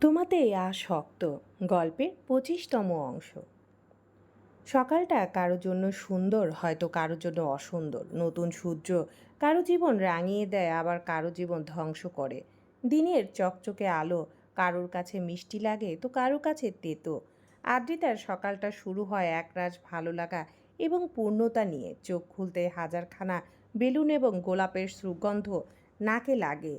তোমাতে আ শক্ত গল্পের পঁচিশতম অংশ। সকালটা কারও জন্য সুন্দর, হয়তো কারও জন্য অসুন্দর। নতুন সূর্য কারও জীবন রাঙিয়ে দেয়, আবার কারও জীবন ধ্বংস করে। দিনের চকচকে আলো কারোর কাছে মিষ্টি লাগে, তো কারোর কাছে তেতো। আদ্রিতার সকালটা শুরু হয় একরাশ ভালো লাগা এবং পূর্ণতা নিয়ে। চোখ খুলতে হাজারখানা বেলুন এবং গোলাপের সুগন্ধ নাকে লাগে।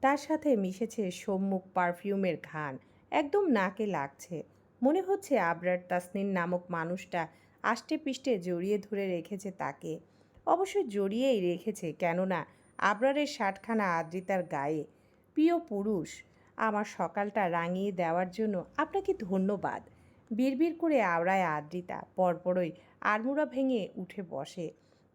তার সাথে মিশেছে সম্মুখ পারফিউমের ঘান একদম নাকে লাগছে। মনে হচ্ছে আবরার তাসনিন নামক মানুষটা আষ্টে পিষ্টে জড়িয়ে ধরে রেখেছে তাকে। অবশ্যই জড়িয়েই রেখেছে, কেননা আবরারের ষাটখানা আদ্রিতার গায়ে। প্রিয় পুরুষ, আমার সকালটা রাঙিয়ে দেওয়ার জন্য আপনাকে ধন্যবাদ। বিড়বিড় করে আওড়ায় আদ্রিতা, পরপরই আড়মুড়া ভেঙে উঠে বসে।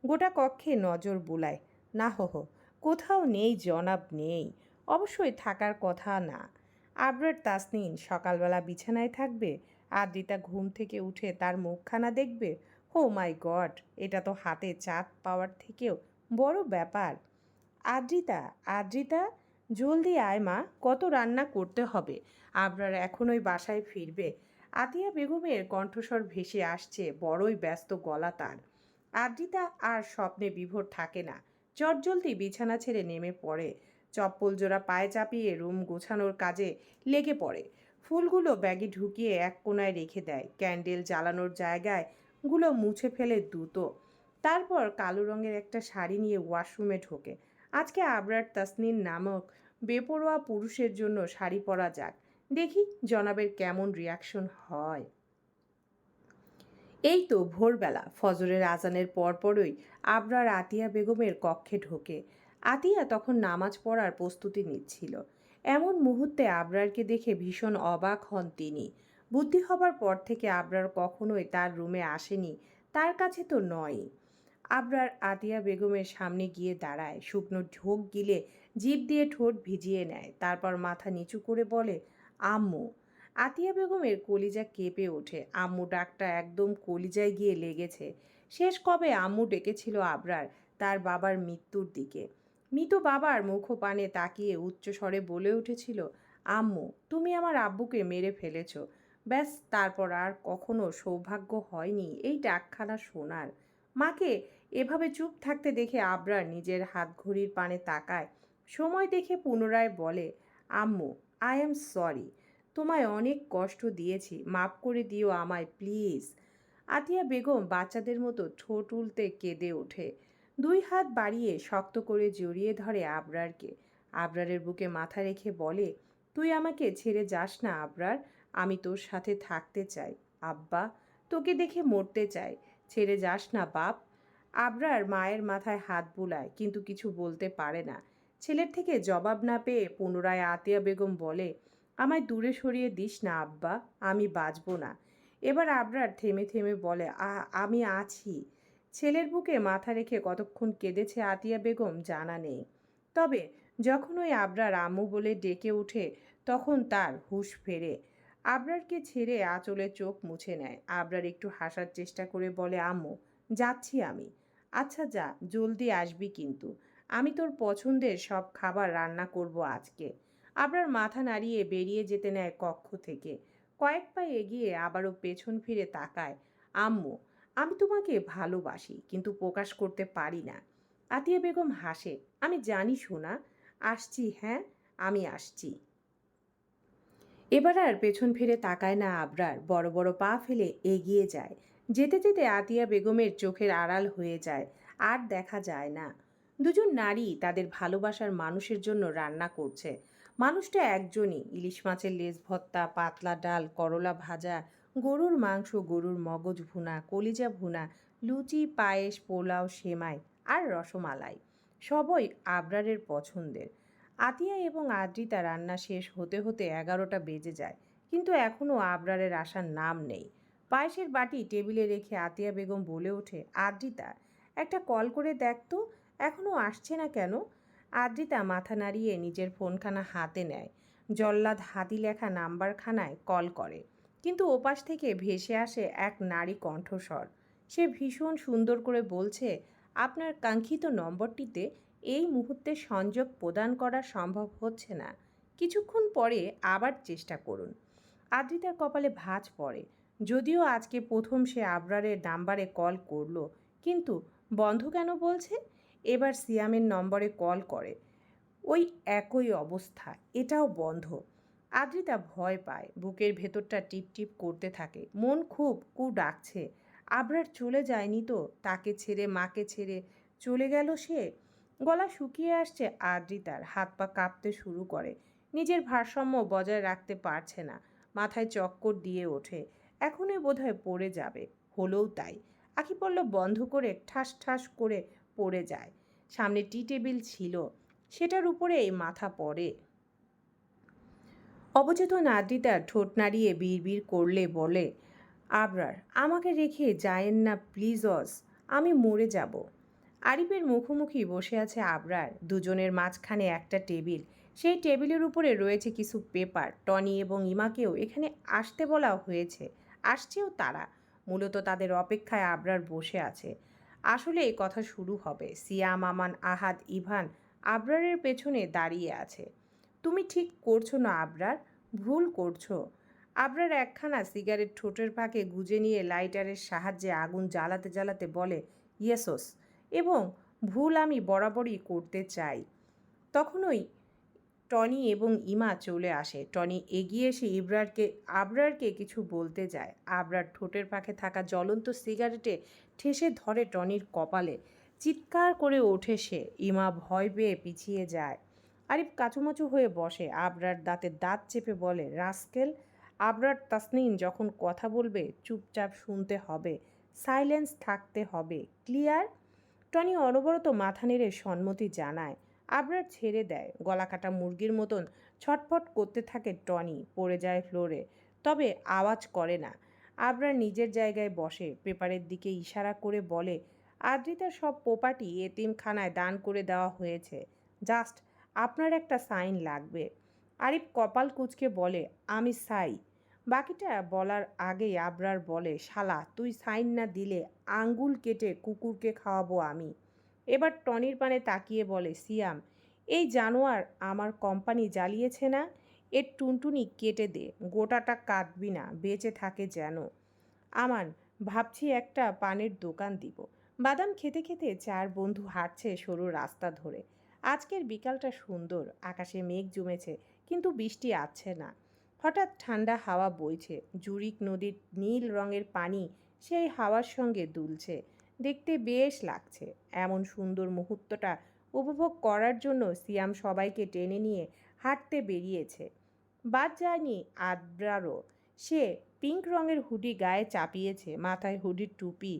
গোটা কক্ষে নজর বুলায়। না হো, কোথাও নেই, জনাব নেই। অবশ্যই থাকার কথা না। আবরার তাসনিন সকালবেলা বিছানায় থাকবে, আদ্রিতা ঘুম থেকে উঠে তার মুখখানা দেখবে। হো মাই গড, এটা তো হাতে চাঁদ পাওয়ার থেকেও বড় ব্যাপার। আদ্রিতা আদ্রিতা, জলদি আয় মা, কত রান্না করতে হবে। আবরার এখনই বাসায় ফিরবে। আতিয়া বেগমের কণ্ঠস্বর ভেসে আসছে, বড়ই ব্যস্ত গলা তার। আদ্রিতা আর স্বপ্নে বিভোর থাকে না। চটজলদি বিছানা ছেড়ে নেমে পড়ে। চপ্পল জোড়া পায়ে চাপিয়ে রুম গোছানোর কাজে লেগে পড়ে। ফুলগুলো ব্যাগে ঢুকিয়ে এক কোনায় রেখে দেয়। ক্যান্ডেল জ্বালানোর জায়গায়গুলো মুছে ফেলে দ্রুত তারপর কালো রঙের একটা শাড়ি নিয়ে ওয়াশরুমে ঢোকে। আজকে আবরার তাসনিন নামক বেপরোয়া পুরুষের জন্য শাড়ি পরা যাক। দেখি জনাবের কেমন রিয়াকশন হয়। এই তো ভোরবেলা। ফজরের আজানের পরপরই আবরার আতিয়া বেগমের কক্ষে ঢোকে। আতিয়া তখন নামাজ পড়ার প্রস্তুতি নিচ্ছিল। এমন মুহূর্তে আবরারকে দেখে ভীষণ অবাক হন তিনি। বুদ্ধি হবার পর থেকে আবরার কখনোই তার রুমে আসেনি, তার কাছে তো নয় আবরার আতিয়া বেগমের সামনে গিয়ে দাঁড়ায়, শুকনো ঢোক গিলে জিভ দিয়ে ঠোঁট ভিজিয়ে নেয়, তারপর মাথা নিচু করে বলে, আম্মু। আতিয়া বেগমের কলিজা কেঁপে ওঠে। আম্মু, ডাকটা একদম কলিজায় গিয়ে লেগেছে। শেষ কবে আম্মু ডেকেছিল আবরার, তার বাবার মৃত্যুর দিকে। মৃত বাবার মুখপানে তাকিয়ে উচ্চস্বরে বলে উঠেছিল, আম্মু, তুমি আমার আব্বুকে মেরে ফেলেছ। ব্যাস, তারপর আর কখনো সৌভাগ্য হয়নি এই ডাকখানা শোনার। মাকে এভাবে চুপ থাকতে দেখে আবরার নিজের হাত ঘড়ির পানে তাকায়। সময় দেখে পুনরায় বলে, আম্মু আই এম সরি তোমায় অনেক কষ্ট দিয়েছি, মাফ করে দিও আমায়, প্লিজ। আতিয়া বেগম বাচ্চাদের মতো ঠোঁট উলতে কেঁদে ওঠে। দুই হাত বাড়িয়ে শক্ত করে জড়িয়ে ধরে আবরারকে। আবরারের বুকে মাথা রেখে বলে, তুই আমাকে ছেড়ে যাস না আবরার, আমি তোর সাথে থাকতে চাই। আব্বা, তোকে দেখে মরতে চাই। ছেড়ে যাস না বাপ। আবরার মায়ের মাথায় হাত বুলায়, কিন্তু কিছু বলতে পারে না। ছেলের থেকে জবাব না পেয়ে পুনরায় আতিয়া বেগম বলে, আমায় দূরে সরিয়ে দিস না আব্বা, আমি বাঁচব না। এবার আবরার থেমে থেমে বলে আমি আছি। ছেলের বুকে মাথা রেখে কতক্ষণ কেঁদেছে আতিয়া বেগম জানা নেই। তবে যখন ওই আবরার আম্মু বলে ডেকে ওঠে, তখন তার হুঁশ ফেরে। আবরারকে ছেড়ে আঁচলে চোখ মুছে নেয়। আবরার একটু হাসার চেষ্টা করে বলে, আম্মু, যাচ্ছি আমি। আচ্ছা যা, জলদি আসবি কিন্তু। আমি তোর পছন্দের সব খাবার রান্না করব আজকে। আবরার মাথা নাড়িয়ে বেরিয়ে যেতে নেয় কক্ষ থেকে। কয়েক পা এগিয়ে আবারও পেছন ফিরে তাকায়। আম্মু আমি তোমাকে ভালোবাসি, কিন্তু প্রকাশ করতে পারি না। আতিয়া বেগম হাসে, আমি জানি শোনা আসছি হ্যাঁ আমি আসছি। এবার আর পেছন ফিরে তাকায় না আবরার, বড় বড় পা ফেলে এগিয়ে যায়। যেতে যেতে আতিয়া বেগমের চোখের আড়াল হয়ে যায়, আর দেখা যায় না। দুজন নারী তাদের ভালোবাসার মানুষের জন্য রান্না করছে। মানুষটা একজনই, ইলিশ মাছের লেজ ভর্তা, পাতলা ডাল, করলা ভাজা গরুর মাংস, গরুর মগজ ভুনা, কলিজা ভুনা, লুচি, পায়েস, পোলাও, সেমাই আর রসমালাই সবই আবরারের পছন্দের। আতিয়া এবং আদ্রিতা রান্না শেষ হতে হতে এগারোটা বেজে যায়, কিন্তু এখনও আবরারের আসার নাম নেই। পায়েসের বাটি টেবিলে রেখে আতিয়া বেগম বলে ওঠে, আদ্রিতা, একটা কল করে দেখ তো এখনও আসছে না কেন? আদ্রিতা মাথা নাড়িয়ে নিজের ফোনখানা হাতে নেয়, জল্লাদ হাতি লেখা নাম্বারখানায় কল করে। কিন্তু ওপাশ থেকে ভেসে আসে এক নারী কণ্ঠস্বর। সে ভীষণ সুন্দর করে বলছে, আপনার কাঙ্ক্ষিত নম্বরটিতে এই মুহূর্তে সংযোগ প্রদান করা সম্ভব হচ্ছে না। কিছুক্ষণ পরে আবার চেষ্টা করুন। আদ্রিতার কপালে ভাঁজ পড়ে। যদিও আজকে প্রথম সে আবরারের নাম্বারে কল করল, কিন্তু বন্ধ কেন বলছে? এবার সিয়ামের নম্বরে কল করে। ওই একই অবস্থা, এটাও বন্ধ। আদ্রিতা ভয় পায়। বুকের ভেতরটা টিপ টিপ করতে থাকে। মন খুব কু ডাকছে। আবরার চলে যায়নি তো? তাকে ছেড়ে, মাকে ছেড়ে চলে গেল সে? গলা শুকিয়ে আসছে আদ্রিতার। হাত পা কাঁপতে শুরু করে। নিজের ভারসাম্য বজায় রাখতে পারছে না। মাথায় চক্কর দিয়ে ওঠে। এখনই বোধহয় পড়ে যাবে। হলেও তাই। আখি পল্লব বন্ধ করে ঠাস ঠাস করে পড়ে যায়। সামনে টি টেবিল ছিল। সেটার উপরেই মাথা পড়ে। অবচেতন আদ্রিতার ঠোঁট নাড়িয়ে বিড়বিড় করলে বলে, আবরার, আমাকে রেখে যায়েন না প্লিজ অস, আমি মরে যাব। আরিফের মুখোমুখি বসে আছে আবরার। দুজনের মাঝখানে একটা টেবিল। সেই টেবিলের উপরে রয়েছে কিছু পেপার। টনি এবং ইমাকেও এখানে আসতে বলা হয়েছে। আসছেও তারা। মূলত তাদের অপেক্ষায় আবরার বসে আছে। আসলে এই কথা শুরু হবে। সিয়াম, আমান, আহাদ, ইভান আবরারের পেছনে দাঁড়িয়ে আছে। তুমি ঠিক করছ না, আবরার। ভুল করছ। আবরার একখানা সিগারেট ঠোঁটের ফাঁকে গুজে নিয়ে লাইটারের সাহায্যে আগুন জ্বালাতে জ্বালাতে বলে, ইয়েসোস, এবং ভুল আমি বরাবরই করতে চাই। তখনই টনি এবং ইমা চলে আসে। টনি এগিয়ে এসে ইবরারকে, আবরারকে কিছু বলতে যায়। আবরার ঠোঁটের পাখে থাকা জ্বলন্ত সিগারেটে ঠেসে ধরে টনির কপালে। চিৎকার করে ওঠে সে। ইমা ভয় পেয়ে পিছিয়ে যায়। আরিফ কাচুমাচু হয়ে বসে। আবরার দাঁতে দাঁত চেপে বলে, রাস্কেল, আবরার তাসনিন যখন কথা বলবে, চুপচাপ শুনতে হবে, সাইলেন্স থাকতে হবে, ক্লিয়ার? টনি অনবরত মাথা নেড়ে সম্মতি জানায়। আবরার ছেড়ে দেয়। গলা কাটা মুরগির মতন ছটফট করতে থাকে টনি, পড়ে যায় ফ্লোরে, তবে আওয়াজ করে না। আবরার নিজের জায়গায় বসে, পেপারের দিকে ইশারা করে বলে, আদ্রিতার সব পোপাটি এতিমখানায় দান করে দেওয়া হয়েছে। জাস্ট আপনার একটা সাইন লাগবে। আরিফ কপাল কুচকে বলে, আমি সাই বাকিটা বলার আগেই আবরার বলে, শালা, তুই সাইন না দিলে আঙ্গুল কেটে কুকুরকে খাওয়াবো আমি। এবার টনির পানে তাকিয়ে বলে, সিয়াম, এই জানোয়ার আমার কোম্পানি জ্বালিয়েছে না? এর টুনটুনি কেটে দে, গোটাটা কাটবি না, বেঁচে থাকে যেন। আমান, ভাবছি একটা পানের দোকান দিব। বাদাম খেতে খেতে চার বন্ধু হাঁটছে সরু রাস্তা ধরে। আজকের বিকালটা সুন্দর, আকাশে মেঘ জমেছে, কিন্তু বৃষ্টি আসছে না। হঠাৎ ঠান্ডা হাওয়া বইছে, জুরিক নদীর নীল রঙের পানি সেই হাওয়ার সঙ্গে দুলছে। দেখতে বেশ লাগছে, এমন সুন্দর মুহূর্তটা উপভোগ করার জন্য সিয়াম সবাইকে টেনে নিয়ে হাঁটতে বেরিয়েছে। বাদ যায়নি আদ্রারও, সে পিঙ্ক রঙের হুডি গায়ে চাপিয়েছে, মাথায় হুডির টুপি।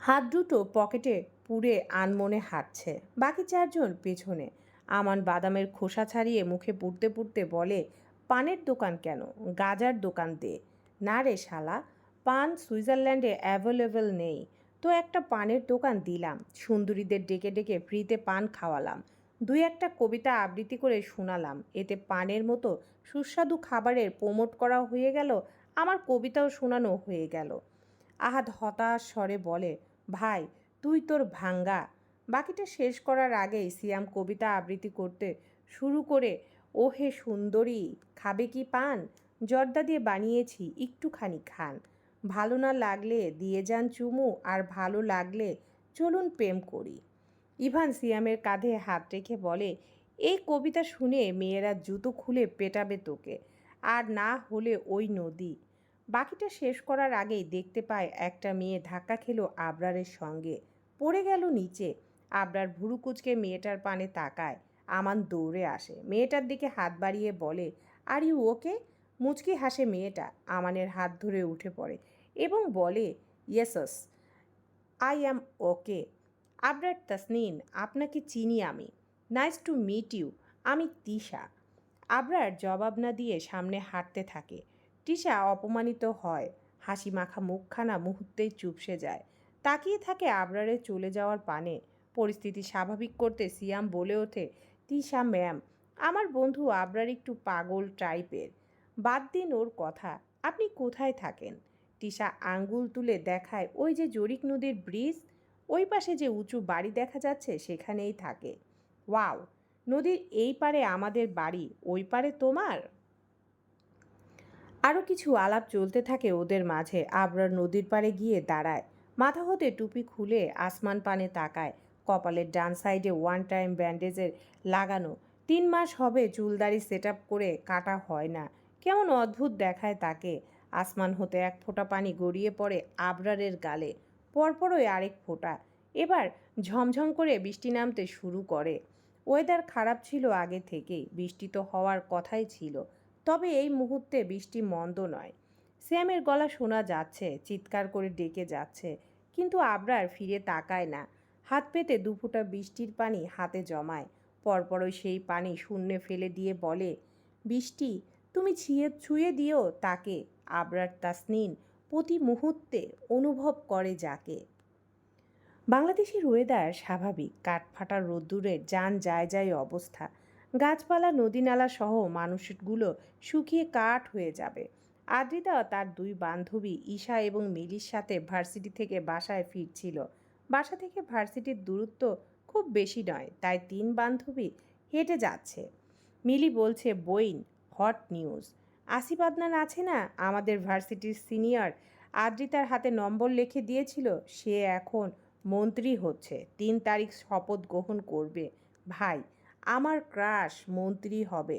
হাত দুটো পকেটে পুরে আনমনে হাঁটছে। বাকি চারজন পেছনে। আমান বাদামের খোসা ছাড়িয়ে মুখে পুড়তে পুড়তে বলে, পানের দোকান কেন? গাজার দোকান দে। না রে শালা, পান সুইজারল্যান্ডে অ্যাভেলেবেল নেই। তো একটা পানের দোকান দিলাম। সুন্দরীদের ডেকে ডেকে ফ্রিতে পান খাওয়ালাম। দুই একটা কবিতা আবৃত্তি করে শোনালাম। এতে পানের মতো সুস্বাদু খাবারের প্রমোট করা হয়ে গেল, আমার কবিতাও শোনানো হয়ে গেল। আহাদ হতাশ স্বরে বলে, ভাই তুই তোর ভাঙ্গা। বাকিটা শেষ করার আগেই সিয়াম কবিতা আবৃত্তি করতে শুরু করে ও হে সুন্দরী, খাবে কি পান? জর্দা দিয়ে বানিয়েছি, একটুখানি খান। ভালো না লাগলে দিয়ে যান চুমু, আর ভালো লাগলে চলুন প্রেম করি। ইভান সিয়ামের কাঁধে হাত রেখে বলে, এই কবিতা শুনে মেয়েরা জুতো খুলে পেটাবে তোকে, আর না হলে ওই নদী। বাকিটা শেষ করার আগেই দেখতে পায় একটা মেয়ে ধাক্কা খেলো আবরারের সঙ্গে। পড়ে গেল নিচে। আবরার ভুরু কুচকে মেয়েটার পানে তাকায়। আমান দৌড়ে আসে। মেয়েটার দিকে হাত বাড়িয়ে বলে, আর ইউ ওকে? মুচকি হাসে মেয়েটা। আমানের হাত ধরে উঠে পড়ে এবং বলে yes I am okay. Abrar Tasnin, আপনাকে চিনি আমি। Nice to meet you. আমি তিশা। আবরার জবাব না দিয়ে সামনে হাঁটতে থাকে। টিশা অপমানিত হয়। হাসি মাখা মুখখানা মুহূর্তেই চুপসে যায়। তাকিয়ে থাকে আবরারে চলে যাওয়ার পানে পরিস্থিতি স্বাভাবিক করতে সিয়াম বলে ওঠে, তিশা, ম্যাম, আমার বন্ধু আবরার একটু পাগল টাইপের। বাদ দিন ওর কথা, আপনি কোথায় থাকেন? তিশা আঙ্গুল তুলে দেখায় ওই যে জরিক নদীর ব্রিজ, ওই পাশে যে উঁচু বাড়ি দেখা যাচ্ছে সেখানেই থাকে। ওয়াও, নদীর এই পারে আমাদের বাড়ি, ওই পারে তোমার? আরও কিছু আলাপ চলতে থাকে ওদের মাঝে। আবরার নদীর পাড়ে গিয়ে দাঁড়ায়। মাথা হতে টুপি খুলে আসমান পানে তাকায়। কপালের ডান সাইডে ওয়ান টাইম ব্যান্ডেজের লাগানো। তিন মাস হবে চুলদারি সেট করে কাটা হয় না। কেমন অদ্ভুত দেখায় তাকে। আসমান হতে এক ফোঁটা পানি গড়িয়ে পড়ে আবরারের গালে। পরপরই আরেক ফোঁটা। এবার ঝমঝম করে বৃষ্টি নামতে শুরু করে। ওয়েদার খারাপ ছিল আগে থেকেই। বৃষ্টি তো হওয়ার কথাই ছিল। তবে এই মুহূর্তে বৃষ্টি মন্দ নয়। শ্যামের গলা শোনা যাচ্ছে, চিৎকার করে ডেকে যাচ্ছে। কিন্তু আবরার ফিরে তাকায় না। হাত পেতে দুফোঁটা বৃষ্টির পানি হাতে জমায়। পরপরই সেই পানি শূন্যে ফেলে দিয়ে বলে, বৃষ্টি, তুমি ছিয়ে ছুঁয়ে দিও তাকে। আবরার তাসনিন প্রতি মুহূর্তে অনুভব করে যাকে। বাংলাদেশের ওয়েদার স্বাভাবিক। কাঠফাটা রোদ্দুরের যান যায় যায় অবস্থা। গাছপালা, নদীনালা সহ মানুষগুলো শুকিয়ে কাঠ হয়ে যাবে। আদ্রিতা তার দুই বান্ধবী ঈশা এবং মিলির সাথে ভার্সিটি থেকে বাসায় ফিরছিল। বাসা থেকে ভার্সিটির দূরত্ব খুব বেশি নয়, তাই তিন বান্ধবী হেঁটে যাচ্ছে। মিলি বলছে বইন হট নিউজ। আসিফ আদনান আছে না? আমাদের ভার্সিটির সিনিয়র আদ্রিতার হাতে নম্বর লিখে দিয়েছিল, সে এখন মন্ত্রী হচ্ছে। তিন তারিখ শপথ গ্রহণ করবে। ভাই, আমার ক্রাশ মন্ত্রী হবে।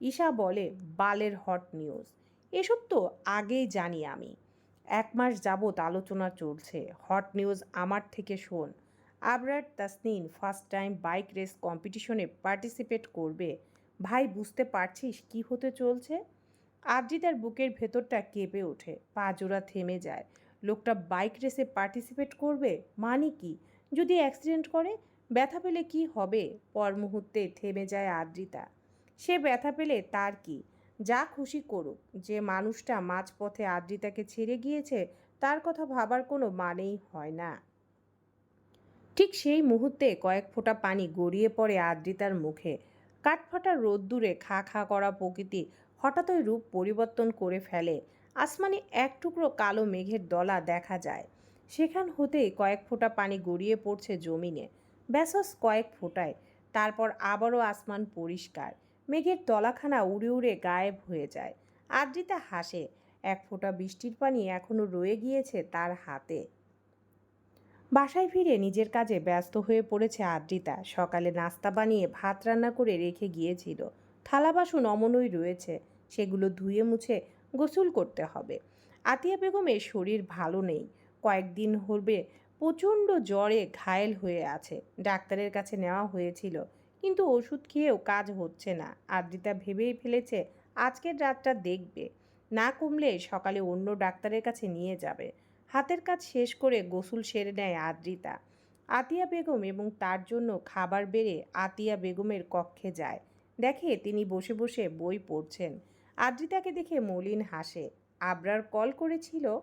ঈশা বলে, বালের হট নিউজ। এসব তো আগেই জানি আমি। এক মাস যাবৎ আলোচনা চলছে। হট নিউজ আমার থেকে শোন। Abrar Tasnin first time bike race কম্পিটিশনে পার্টিসিপেট করবে। ভাই, বুঝতে পারছিস কি হতে চলছে? আদ্রিতার বুকের ভেতরটা কেঁপে ওঠে। পা জোড়া থেমে যায়। লোকটা বাইক রেসে পার্টিসিপেট করবে? মানে কি? যদি অ্যাক্সিডেন্ট করে, ব্যথা পেলে কি হবে? পর মুহূর্তে থেমে যায় আদ্রিতা সে ব্যথা পেলে তার কি? যা খুশি করুক। যে মানুষটা মাঝপথে আদ্রিতাকে ছেড়ে গিয়েছে, তার কথা ভাবার কোনো মানেই হয় না। ঠিক সেই মুহূর্তে কয়েক ফোঁটা পানি গড়িয়ে পড়ে আদ্রিতার মুখে। কাঠফাটা রোদ্দুরে খা খা করা প্রকৃতি হঠাৎই রূপ পরিবর্তন করে ফেলে। আসমানে এক টুকরো কালো মেঘের দলা দেখা যায়। সেখান হতেই কয়েক ফোঁটা পানি গড়িয়ে পড়ছে জমিনে। ব্যাসস কয়েক ফোঁটায়। তারপর আবারও আসমান পরিষ্কার। মেঘের তলাখানা উড়ে উড়ে গায়েব হয়ে যায়। আদ্রিতা হাসে, এক ফোঁটা বৃষ্টির পানি এখনও রয়ে গিয়েছে তার হাতে। বাসায় ফিরে নিজের কাজে ব্যস্ত হয়ে পড়েছে আদ্রিতা। সকালে নাস্তা বানিয়ে ভাত রান্না করে রেখে গিয়েছিল। থালা বাসন অমনই রয়েছে, সেগুলো ধুয়ে মুছে গোসল করতে হবে। আতিয়া বেগমের শরীর ভালো নেই। কয়েকদিন হবে প্রচণ্ড জ্বরে ঘায়েল হয়ে আছে। ডাক্তারের কাছে নেওয়া হয়েছিল কিন্তু ওষুধ খেয়েও কাজ হচ্ছে না। আদ্রিতা ভেবেই ফেলেছে, আজকের রাতটা দেখবে। না কমলে সকালে অন্য ডাক্তারের কাছে নিয়ে যাবে। হাতের কাজ শেষ করে গোসল সেরে নেয় আদ্রিতা। আতিয়া বেগম এবং তার জন্য খাবার বেড়ে আতিয়া বেগমের কক্ষে যায়। দেখে তিনি বসে বসে বই পড়ছেন। আদ্রিতাকে দেখে মলিন হাসে, আবরার কল করেছিল?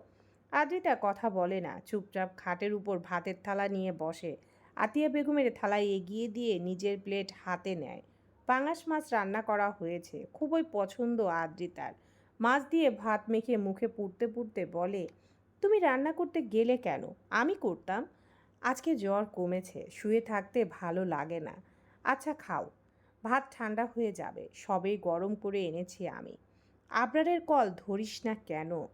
আদ্রিতা কথা বলে না, চুপচাপ খাটের উপর ভাতের থালা নিয়ে বসে। আতিয়া বেগমের থালায় এগিয়ে দিয়ে নিজের প্লেট হাতে নেয়। পাঙাশ মাছ রান্না করা হয়েছে। খুবই পছন্দ আদ্রিতার। মাছ দিয়ে ভাত মেখে মুখে পুড়তে পুড়তে বলে, তুমি রান্না করতে গেলে কেন? আমি করতাম। আজকে জ্বর কমেছে। শুয়ে থাকতে ভালো লাগে না। আচ্ছা খাও। ভাত ঠান্ডা হয়ে যাবে। সবেই গরম করে এনেছি আমি। আবরারের কল ধরিস না কেন?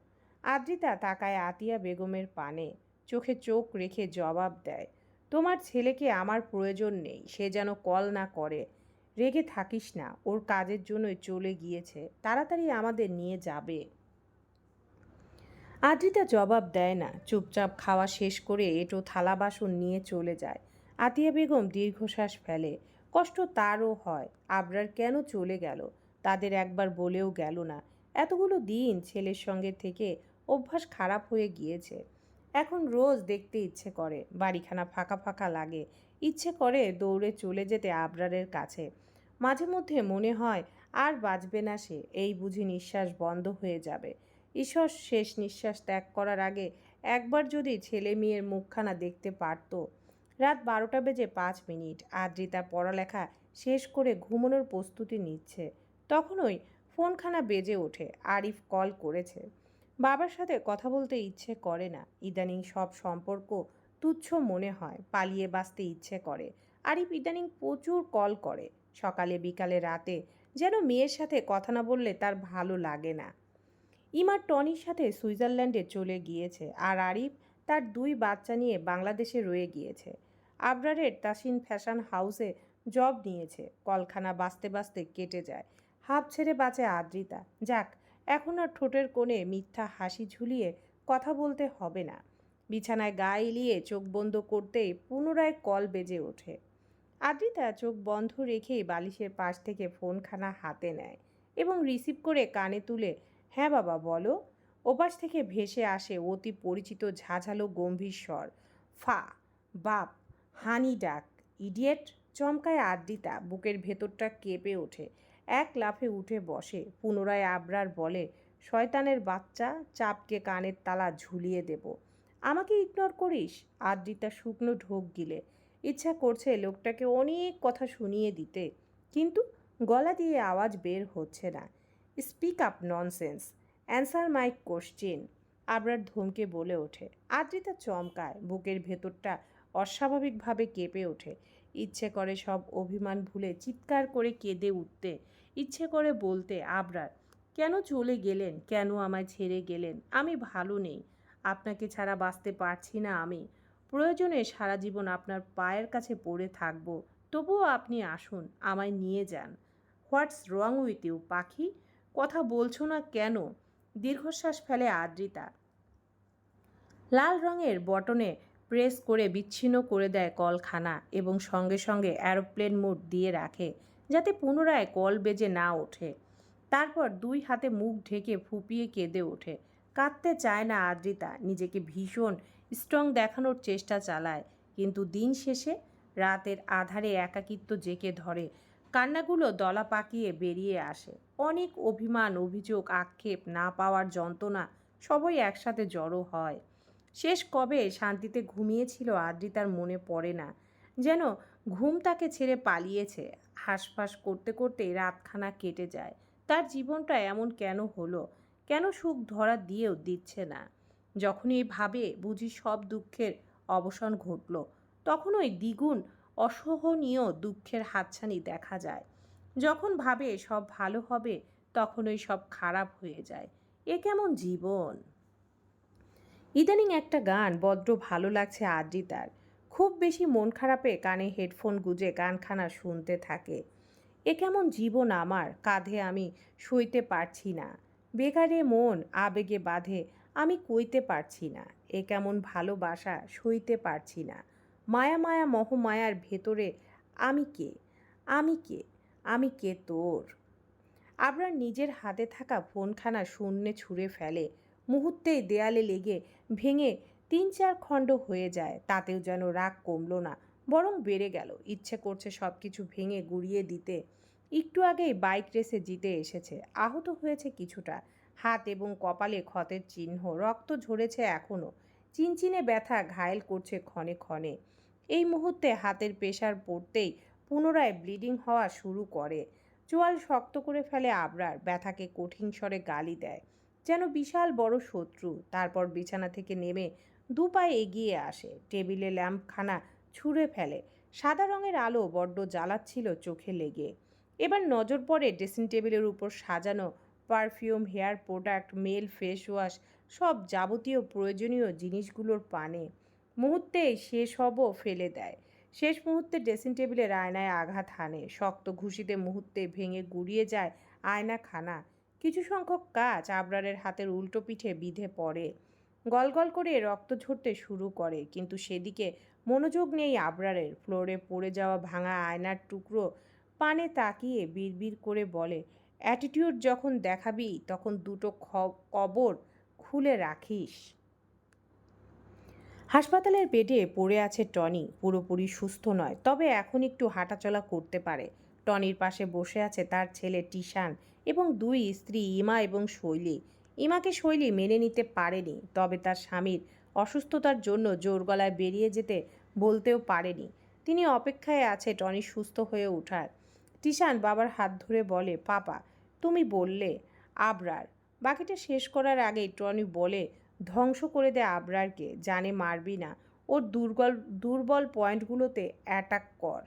আদ্রিতা তাকায় আতিয়া বেগমের পানে। চোখে চোখ রেখে জবাব দেয় তোমার ছেলেকে আমার প্রয়োজন নেই, সে যেন কল না করে। রেগে থাকিস না, ওর কাজের জন্যই চলে গিয়েছে, তাড়াতাড়ি আমাদের নিয়ে যাবে। আদ্রিতা জবাব দেয় না, চুপচাপ খাওয়া শেষ করে এটো থালা বাসন নিয়ে চলে যায়। আতিয়া বেগম দীর্ঘশ্বাস ফেলে, কষ্ট তারও হয়, আবরার কেন চলে গেল? তাদের একবার বলেও গেল না। এতগুলো দিন ছেলের সঙ্গে থেকে অভ্যাস খারাপ হয়ে গিয়েছে। এখন রোজ দেখতে ইচ্ছে করে। বাড়িখানা ফাঁকা ফাঁকা লাগে। ইচ্ছে করে দৌড়ে চলে যেতে আবরারের কাছে। মাঝে মধ্যে মনে হয়, আর বাঁচবে না সে? এই বুঝি নিঃশ্বাস বন্ধ হয়ে যাবে। ঈশ্বর শেষ নিঃশ্বাস ত্যাগ করার আগে একবার যদি ছেলে মেয়ের মুখখানা দেখতে পারতো। রাত বারোটা বেজে পাঁচ মিনিট। আদ্রিতা পড়ালেখা শেষ করে ঘুমানোর প্রস্তুতি নিচ্ছে। তখনই ফোনখানা বেজে ওঠে। আরিফ কল করেছে। বাবার সাথে কথা বলতে ইচ্ছে করে না। ইদানিং সব সম্পর্ক তুচ্ছ মনে হয়, পালিয়ে বাঁচতে ইচ্ছে করে। আরিফ ইদানিং প্রচুর কল করে, সকালে বিকালে রাতে, যেন মেয়ের সাথে কথা না বললে তার ভালো লাগে না। ইমা টনির সাথে সুইজারল্যান্ডে চলে গিয়েছে আর আরিফ তার দুই বাচ্চা নিয়ে বাংলাদেশে রয়ে গিয়েছে। আবরারের তাসিন ফ্যাশন হাউসে জব নিয়েছে, কলখানা বাঁচতে বাঁচতে কেটে যায়। হাফ ছেড়ে বাঁচে আদ্রিতা। যাক এখন আর ঠোঁটের কোণে মিথ্যা হাসি ঝুলিয়ে কথা বলতে হবে না। বিছানায় গা এলিয়ে চোখ বন্ধ করতেই পুনরায় কল বেজে ওঠে। আদ্রিতা চোখ বন্ধ রেখেই বালিশের পাশ থেকে ফোনখানা হাতে নেয় এবং রিসিভ করে কানে তুলে হ্যাঁ বাবা, বলো। ওপাশ থেকে ভেসে আসে অতি পরিচিত ঝাঝালো গম্ভীর স্বর। ফা, বাপ, হানি ডাক, ইডিয়েট। চমকায় আদ্রিতা, বুকের ভেতরটা কেঁপে ওঠে। এক লাফে উঠে বসে, পুনরায় আবরার বলে, শয়তানের বাচ্চা, চাপকে কানের তালা ঝুলিয়ে দেব। আমাকে ইগনোর করিস? আদ্রিতা শুকনো ঢোক গিলে, ইচ্ছা করছে লোকটাকে অনেক কথা শুনিয়ে দিতে, কিন্তু গলা দিয়ে আওয়াজ বের হচ্ছে না। Speak up nonsense answer my question Abrar ধমকে বলে ওঠে। আদ্রিতা চমকায়, বুকের ভেতরটা অস্বাভাবিকভাবে কেঁপে ওঠে। ইচ্ছে করে সব অভিমান ভুলে চিৎকার করে কেঁদে উঠতে ইচ্ছে করে বলতে, আবরার, কেন চলে গেলেন? কেন আমায় ছেড়ে গেলেন? আমি ভালো নেই। আপনাকে ছাড়া বাঁচতে পারছি না আমি। প্রয়োজনে সারা জীবন আপনার পায়ের কাছে পড়ে থাকব। তবুও আপনি আসুন, আমায় নিয়ে যান। হোয়াটস রং উইথ ইউ, পাখি? কথা বলছো না কেন? দীর্ঘশ্বাস ফেলে আদ্রিতা। লাল রঙের বটনে প্রেস করে বিচ্ছিন্ন করে দেয় কলখানা এবং সঙ্গে সঙ্গে অ্যারোপ্লেন মোড দিয়ে রাখে। যাতে পুনরায় কল বেজে না ওঠে। তারপর দুই হাতে মুখ ঢেকে ফুপিয়ে কেঁদে ওঠে। কাঁদতে চায় না আদ্রিতা, নিজেকে ভীষণ স্ট্রং দেখানোর চেষ্টা চালায়। কিন্তু দিন শেষে রাতের আধারে একাকিত্ব জেকে ধরে। কান্নাগুলো দলা পাকিয়ে বেরিয়ে আসে। অনেক অভিমান, অভিযোগ, আক্ষেপ না পাওয়ার যন্ত্রণা সবই একসাথে জড়ো হয়। শেষ কবে শান্তিতে ঘুমিয়েছিল আদ্রিতার মনে পড়ে না। যেন ঘুম তাকে ছেড়ে পালিয়েছে। হাঁসফাঁস করতে করতে রাতখানা কেটে যায়। তার জীবনটা এমন কেন হলো? কেন সুখ ধরা দিয়েও দিচ্ছে না? যখনই ভাবে, বুঝি সব দুঃখের অবসান ঘটল। তখন ওই দ্বিগুণ, অসহনীয় দুঃখের হাতছানি দেখা যায়। যখন ভাবে সব ভালো হবে তখন ওই সব খারাপ হয়ে যায়। এ কেমন জীবন? ইদানিং একটা গান বদ্র ভালো লাগছে আদ্রিতার। খুব বেশি মন খারাপে কানে হেডফোন গুজে গানখানা শুনতে থাকে। এ কেমন জীবন আমার, কাঁধে আমি সইতে পারছি না। বেকারে মন, আবেগে বাঁধে, আমি কইতে পারছি না। এ কেমন ভালোবাসা, সইতে পারছি না। মায়া মায়া মহমায়ার ভেতরে আমি কে? আমি কে? আমি কে তোর? আবরার নিজের হাতে থাকা ফোনখানা শূন্যে ছুঁড়ে ফেলে। মুহূর্তেই দেয়ালে লেগে ভেঙে তিন চার খণ্ড হয়ে যায়, তাতেও যেন রাগ কমলো না, বরং বেড়ে গেল। ইচ্ছে করছে সব কিছু ভেঙে গুড়িয়ে দিতে। একটু আগেই বাইক রেসে জিতে এসেছে। আহত হয়েছে কিছুটা। হাত এবং কপালে ক্ষতের চিহ্ন, রক্ত ঝরেছে এখনও চিনচিনে ব্যথা ঘায়েল করছে ক্ষণে ক্ষণে। এই মুহূর্তে হাতের পেশার পড়তেই পুনরায় ব্লিডিং হওয়া শুরু করে। চোয়াল শক্ত করে ফেলে আবরার, ব্যথাকে কঠিন স্বরে গালি দেয়। যেন বিশাল বড় শত্রু, তারপর বিছানা থেকে নেমে দু পায়ে এগিয়ে আসে। টেবিলে ল্যাম্পখানা ছুঁড়ে ফেলে। সাদা রঙের আলো বড্ড জ্বালাচ্ছিল চোখে লেগে। এবার নজর পড়ে ড্রেসিং টেবিলের উপর সাজানো perfume, hair product, male, face wash, সব যাবতীয় প্রয়োজনীয় জিনিসগুলোর পানে। মুহূর্তে সে সবও ফেলে দেয়। শেষ মুহূর্তে ড্রেসিং টেবিলের আয়নায় আঘাত হানে। শক্ত ঘুষিতে মুহূর্তে ভেঙে গুড়িয়ে যায় আয়না খানা কিছু সংখ্যক কাজ আবরারের হাতের উল্টো পিঠে বিধে পড়ে। গলগল করে রক্ত ঝরতে শুরু করে। কিন্তু সেদিকে মনোযোগ নেই আবরারের। ফ্লোরে পড়ে যাওয়া ভাঙা আয়নার টুকরো পানে তাকিয়ে বিড়বিড় করে বলে, অ্যাটিটিউড যখন দেখাবি, তখন দুটো কবর খুলে রাখিস। হাসপাতালের বেডে পড়ে আছে টনি। পুরোপুরি সুস্থ নয়, তবে এখন একটু হাঁটাচলা করতে পারে। টনির পাশে বসে আছে তার ছেলে টিশান এবং দুই স্ত্রী ইমা এবং শৈলী। ইমাকে শৈলী মেনে নিতে পারেনি, তবে তার স্বামীর অসুস্থতার জন্য জোর গলায় বেরিয়ে যেতে বলতেও পারেনি। তিনি অপেক্ষায় আছে টনি সুস্থ হয়ে ওঠার। টিশান বাবার হাত ধরে বলে, পাপা, তুমি বললে আবরার। বাকিটা শেষ করার আগেই টনি বলে, ধ্বংস করে দে আবরারকে, জানে মারবি না। ওর দুর্বল দুর্বল পয়েন্টগুলোতে অ্যাটাক কর।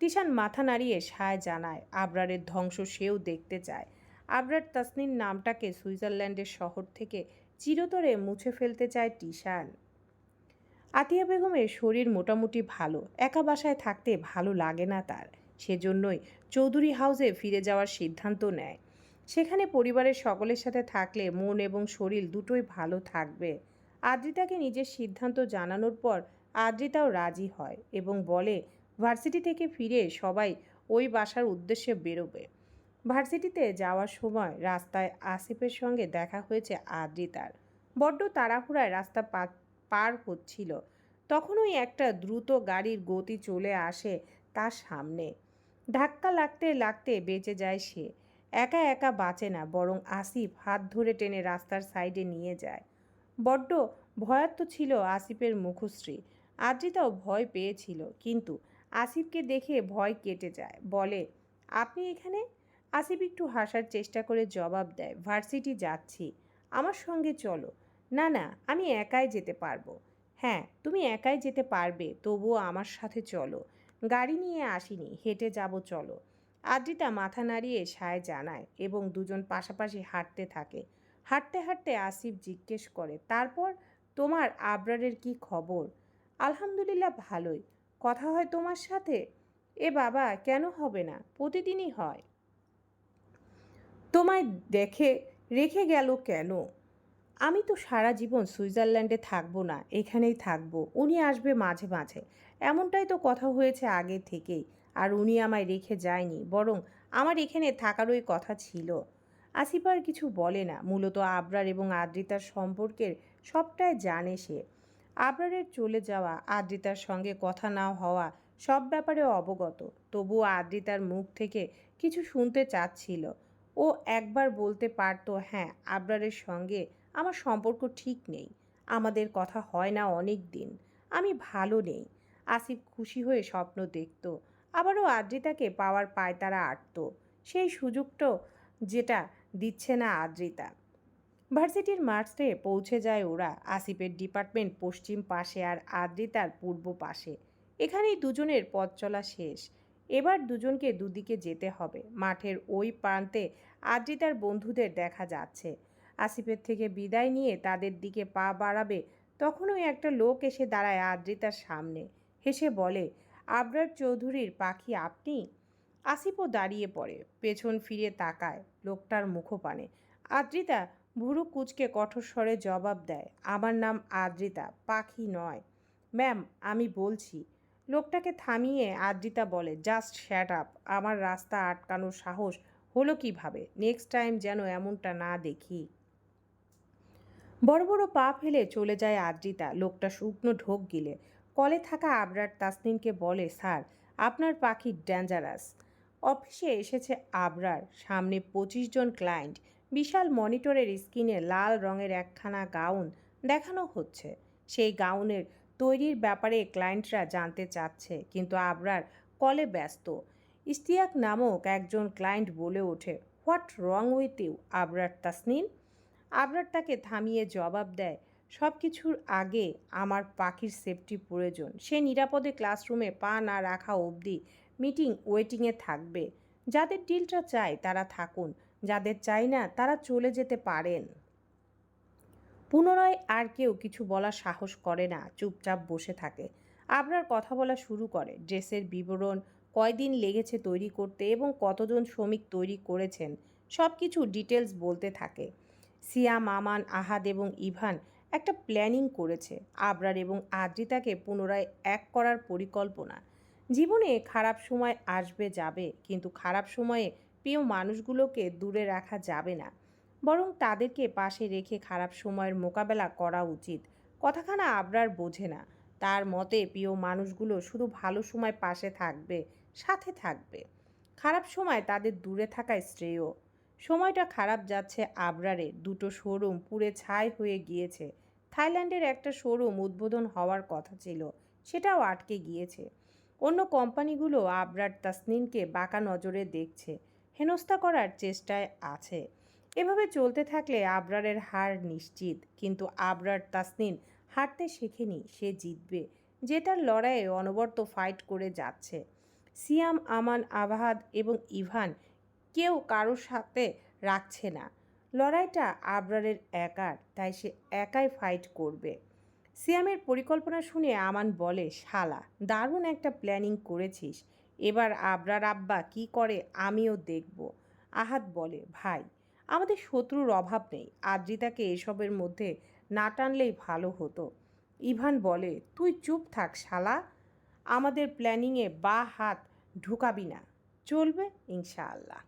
তিশান মাথা নাড়িয়ে সায় জানায়, আবরারের ধ্বংস সেও দেখতে চায়। আবরার তাসনিন নামটাকে সুইজারল্যান্ডের শহর থেকে চিরতরে মুছে ফেলতে চায় টিশান। আতিয়া বেগমের শরীর মোটামুটি ভালো, একা বাসায় থাকতে ভালো লাগে না তার। সেজন্যই চৌধুরী হাউসে ফিরে যাওয়ার সিদ্ধান্ত নেয়। সেখানে পরিবারের সকলের সাথে থাকলে মন এবং শরীর দুটোই ভালো থাকবে। আদ্রিতাকে নিজের সিদ্ধান্ত জানানোর পর আদ্রিতাও রাজি হয় এবং বলে, ভার্সিটি থেকে ফিরে সবাই ওই বাসার উদ্দেশ্যে বেরোবে। ভার্সিটিতে যাওয়ার সময় রাস্তায় আসিফের সঙ্গে দেখা হয়েছে আদ্রিতার। বড্ড তাড়াহুড়ায় রাস্তা পার হচ্ছিল। তখনই একটা দ্রুত গাড়ির গতি চলে আসে তার সামনে। ধাক্কা লাগতে লাগতে বেঁচে যায় সে। একা একা বাঁচে না, বরং আসিফ হাত ধরে টেনে রাস্তার সাইডে নিয়ে যায়। বড্ড ভয়াত্ম ছিল আসিফের মুখশ্রী। আদ্রিতাও ভয় পেয়েছিল, কিন্তু আসিফকে দেখে ভয় কেটে যায়। বলে, আপনি এখানে? আসিফ একটু হাসার চেষ্টা করে জবাব দেয়, ভার্সিটি যাচ্ছি। আমার সঙ্গে চলো। না না, আমি একাই যেতে পারব। হ্যাঁ তুমি একাই যেতে পারবে, তবুও আমার সাথে চলো। গাড়ি নিয়ে আসিনি, হেঁটে যাব, চলো। আদ্রিতা মাথা নাড়িয়ে সায় জানায় এবং দুজন পাশাপাশি হাঁটতে থাকে। হাঁটতে হাঁটতে আসিফ জিজ্ঞেস করে, তারপর তোমার আবরারের কি খবর? আলহামদুলিল্লাহ, ভালোই। কথা হয় তোমার সাথে? এ বাবা, কেন হবে না? প্রতিদিনই হয়। তোমায় দেখে, রেখে গেল কেন? আমি তো সারা জীবন সুইজারল্যান্ডে থাকব না, এখানেই থাকব, উনি আসবে মাঝে মাঝে। এমনটাই তো কথা হয়েছে আগে থেকেই, আর উনি আমায় রেখে যায়নি, বরং আমার এখানে থাকারই কথা ছিল। আসিফ আর কিছু বলে না, মূলত আবরার এবং আদ্রিতার সম্পর্কের সবটাই জানে সে। আবরারের চলে যাওয়া, আদ্রিতার সঙ্গে কথা না হওয়া সব ব্যাপারে অবগত, তবুও আদ্রিতার মুখ থেকে কিছু শুনতে চাচ্ছিল। ও একবার বলতে পারতো হ্যাঁ আবরারের সঙ্গে আমার সম্পর্ক ঠিক নেই। আমাদের কথা হয় না অনেক দিন। আমি ভালো নেই। আসিফ খুশি হয়ে স্বপ্ন দেখত। আবারও আদ্রিতাকে পাওয়ার পায় তারা আটত। সেই সুযোগটাও যেটা দিচ্ছে না আদ্রিতা। ভার্সিটির মার্চে পৌঁছে যায় ওরা। আসিফের ডিপার্টমেন্ট পশ্চিম পাশে আর আদ্রিতার পূর্ব পাশে। এখানেই দুজনের পথ চলা শেষ। এবার দুজনকে দুদিকে যেতে হবে। মাঠের ওই প্রান্তে আদ্রিতার বন্ধুদের দেখা যাচ্ছে। আসিফের থেকে বিদায় নিয়ে তাদের দিকে পা বাড়াবে তখনই একটা লোক এসে দাঁড়ায় আদ্রিতার সামনে। হেসে বলে, আবরার চৌধুরীর পাখি আপনি? আসিফও দাঁড়িয়ে পড়ে, পেছন ফিরে তাকায় লোকটার মুখপানে। আদ্রিতা ভুরু কুচকে কঠোর স্বরে জবাব দেয়, আমার নাম আদ্রিতা, পাখি নয়। ম্যাম, আমি বলছি লোকটাকে থামিয়ে আদ্রিতা বলে, জাস্ট শ্যাট আপ, আমার রাস্তা আটকানোর সাহস হলো কীভাবে? নেক্সট টাইম যেন এমনটা না দেখি। বড় বড় পা ফেলে চলে যায় আদ্রিতা। লোকটা শুকনো ঢোক গিলে, কলে থাকা আবরার তাসনিনকে বলে, স্যার, আপনার পাখি ডেঞ্জারাস। অফিসে এসেছে আবরার, সামনে পঁচিশ জন ক্লায়েন্ট। বিশাল মনিটরের স্ক্রিনে লাল রঙের একখানা গাউন দেখানো হচ্ছে। সেই গাউনের তৈরির ব্যাপারে ক্লায়েন্টরা জানতে চাচ্ছে, কিন্তু আবরার কলে ব্যস্ত। ইস্তিয়াক নামক একজন ক্লায়েন্ট বলে ওঠে, what wrong with you? Abrar Tasnin Abrar তাকে থামিয়ে জবাব দেয়, সব কিছুর আগে আমার পাখির সেফটি প্রয়োজন। সে নিরাপদে ক্লাসরুমে পা না রাখা অবধি মিটিং ওয়েটিংয়ে থাকবে। যাদের ডিলটা চায় তারা থাকুন, যাদের চাই না তারা চলে যেতে পারেন। পুনরায় আর কেউ কিছু বলার সাহস করে না, চুপচাপ বসে থাকে। আবরার কথা বলা শুরু করে। ড্রেসের বিবরণ, কয়দিন লেগেছে তৈরি করতে এবং কতজন শ্রমিক তৈরি করেছেন সব কিছু ডিটেলস বলতে থাকে। সিয়াম মামান, আহাদ এবং ইভান একটা প্ল্যানিং করেছে। আবরার এবং আদ্রিতাকে পুনরায় এক করার পরিকল্পনা। জীবনে খারাপ সময় আসবে, যাবে, কিন্তু খারাপ সময়ে প্রিয় মানুষগুলোকে দূরে রাখা যাবে না। বরং তাদেরকে পাশে রেখে খারাপ সময়ের মোকাবেলা করা উচিত। কথাখানা আবরার বোঝে না। তার মতে, প্রিয় মানুষগুলো শুধু ভালো সময় পাশে থাকবে, সাথে থাকবে। খারাপ সময় তাদের দূরে থাকায় শ্রেয়। সময়টা খারাপ যাচ্ছে আবরারে দুটো শোরুম পুড়ে ছাই হয়ে গিয়েছে। থাইল্যান্ডের একটা শোরুম উদ্বোধন হওয়ার কথা ছিল, সেটাও আটকে গিয়েছে। অন্য কোম্পানিগুলো আবরার তাসনিনকে বাঁকা নজরে দেখছে। হেনস্থা করার চেষ্টায় আছে। এভাবে চলতে থাকলে আবরারের হার নিশ্চিত, কিন্তু আবরার তাসনিন হারতে শেখেনি, সে জিতবে। যেটার লড়াইয়ে অনবরত ফাইট করে যাচ্ছে। সিয়াম, আমান, আবাহাদ এবং ইভান কেউ কারোর সাথে রাখছে না। লড়াইটা আবরারের একার, তাই সে একাই ফাইট করবে। সিয়ামের পরিকল্পনা শুনে আমান বলে, শালা, দারুণ একটা প্ল্যানিং করেছিস। এবার আবরার আব্বা কি করে আমিও দেখব। আহাদ বলে, ভাই আমাদের শত্রুর অভাব নেই। আদ্রিতাকে এসবের মধ্যে না টানলেই ভালো হতো। ইভান বলে, তুই চুপ থাক শালা। আমাদের প্ল্যানিংয়ে বা হাত ঢুকাবি না। চলবে ইনশাআল্লাহ।